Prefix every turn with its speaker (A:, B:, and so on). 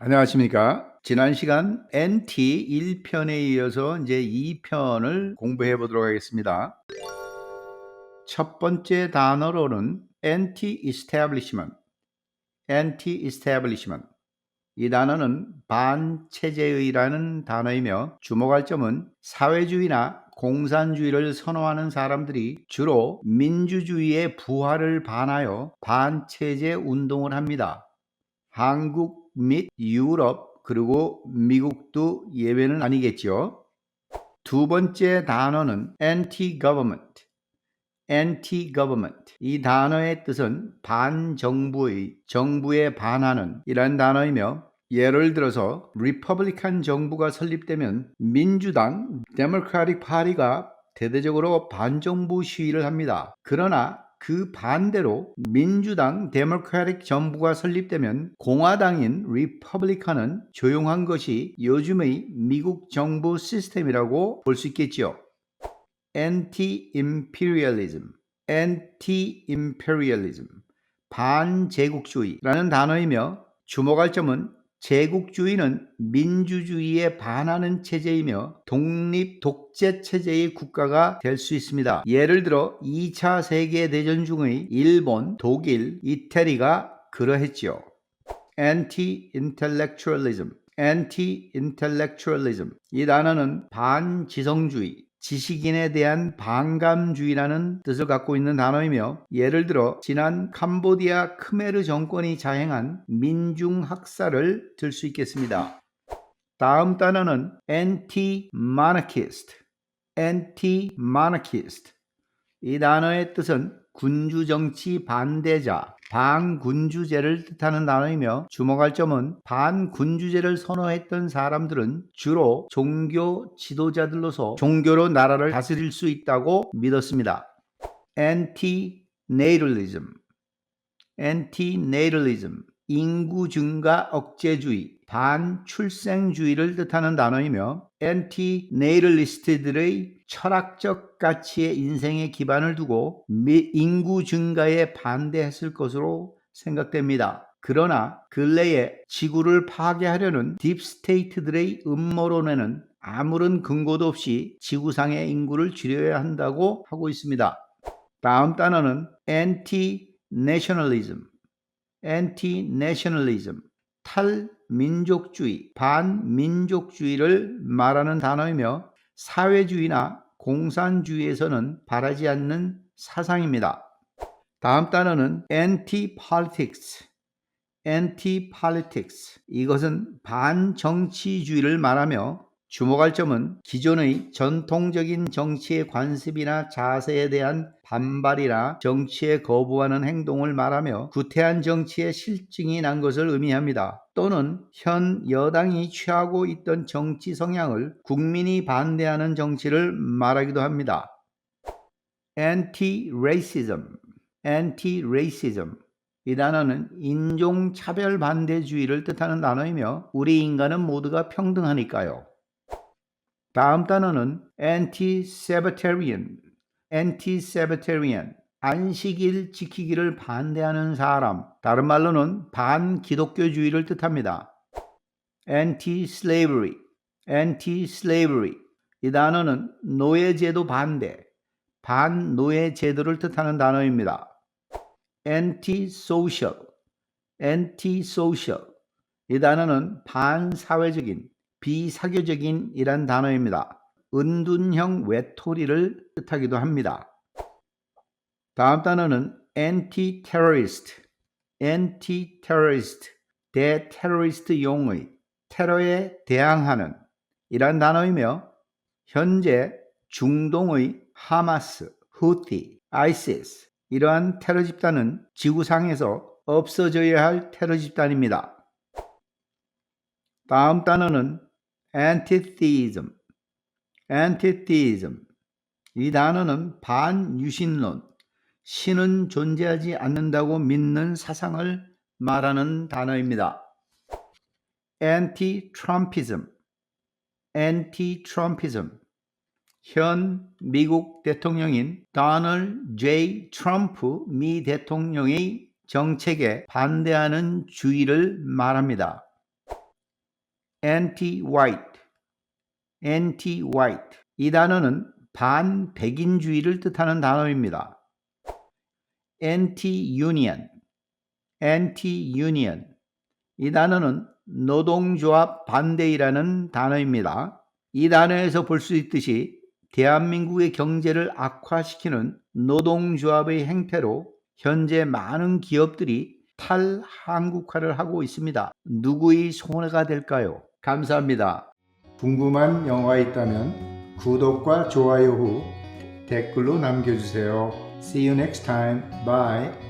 A: 안녕하십니까. 지난 시간 NT 1편에 이어서 이제 2편을 공부해 보도록 하겠습니다. 첫 번째 단어로는 anti-establishment, anti-establishment. 이 단어는 반체제의라는 단어이며 주목할 점은 사회주의나 공산주의를 선호하는 사람들이 주로 민주주의의 부활을 반하여 반체제 운동을 합니다. 한국 및 유럽 그리고 미국도 예외는 아니겠죠. 두 번째 단어는 anti-government, anti-government. 이 단어의 뜻은 반정부의, 정부에 반하는 이란 단어이며 예를 들어서 리퍼블리칸 정부가 설립되면 민주당, 데모크라틱 파리가 대대적으로 반정부 시위를 합니다. 그러나 그 반대로 민주당 데모크라틱 정부가 설립되면 공화당인 리퍼블리칸은 조용한 것이 요즘의 미국 정부 시스템이라고 볼 수 있겠지요. anti-imperialism, anti-imperialism, 반제국주의라는 단어이며 주목할 점은 제국주의는 민주주의에 반하는 체제이며 독립 독재 체제의 국가가 될 수 있습니다. 예를 들어 2차 세계대전 중의 일본, 독일, 이태리가 그러했지요. anti-intellectualism, anti-intellectualism. 이 단어는 반지성주의, 지식인에 대한 반감주의라는 뜻을 갖고 있는 단어이며 예를 들어 지난 캄보디아 크메르 정권이 자행한 민중학살을 들 수 있겠습니다. 다음 단어는 anti-monarchist, anti-monarchist. 이 단어의 뜻은 군주 정치 반대자, 반군주제를 뜻하는 단어이며 주목할 점은 반군주제를 선호했던 사람들은 주로 종교 지도자들로서 종교로 나라를 다스릴 수 있다고 믿었습니다. anti-natalism, anti-natalism, 인구 증가 억제주의, 반출생주의를 뜻하는 단어이며 anti-natalist들의 철학적 가치의 인생에 기반을 두고 인구 증가에 반대했을 것으로 생각됩니다. 그러나 근래에 지구를 파괴하려는 딥스테이트들의 음모론에는 아무런 근거도 없이 지구상의 인구를 줄여야 한다고 하고 있습니다. 다음 단어는 anti-nationalism, anti-nationalism, 탈민족주의, 반민족주의를 말하는 단어이며 사회주의나 공산주의에서는 바라지 않는 사상입니다. 다음 단어는 anti-politics, anti-politics. 이것은 반정치주의를 말하며 주목할 점은 기존의 전통적인 정치의 관습이나 자세에 대한 반발이나 정치에 거부하는 행동을 말하며 구태한 정치의 실증이 난 것을 의미합니다. 또는 현 여당이 취하고 있던 정치 성향을 국민이 반대하는 정치를 말하기도 합니다. anti-racism, anti-racism. 이 단어는 인종차별 반대주의를 뜻하는 단어이며 우리 인간은 모두가 평등하니까요. 다음 단어는 anti-sabbatarian, anti-sabbatarian, 안식일 지키기를 반대하는 사람, 다른 말로는 반기독교주의를 뜻합니다. anti-slavery, anti-slavery. 이 단어는 노예제도 반대, 반노예제도를 뜻하는 단어입니다. anti-social, anti-social. 이 단어는 반사회적인, 비사교적인 이란 단어입니다. 은둔형 외톨이를 뜻하기도 합니다. 다음 단어는 anti-terrorist, anti-terrorist, 대테러리스트 용의, 테러에 대항하는 이란 단어이며 현재 중동의 하마스, 후티, 아이시스 이러한 테러 집단은 지구상에서 없어져야 할 테러 집단입니다. 다음 단어는 antitheism, antitheism. 이 단어는 반유신론, 신은 존재하지 않는다고 믿는 사상을 말하는 단어입니다. anti-Trumpism, anti-Trumpism. 현 미국 대통령인 도널드 J. 트럼프 미 대통령의 정책에 반대하는 주의를 말합니다. Anti-white, anti-white. 이 단어는 반백인주의를 뜻하는 단어입니다. anti-union, anti-union. 이 단어는 노동조합 반대이라는 단어입니다. 이 단어에서 볼 수 있듯이 대한민국의 경제를 악화시키는 노동조합의 행태로 현재 많은 기업들이 탈한국화를 하고 있습니다. 누구의 손해가 될까요? 감사합니다. 궁금한 영화가 있다면 구독과 좋아요 후 댓글로 남겨주세요. See you next time. Bye.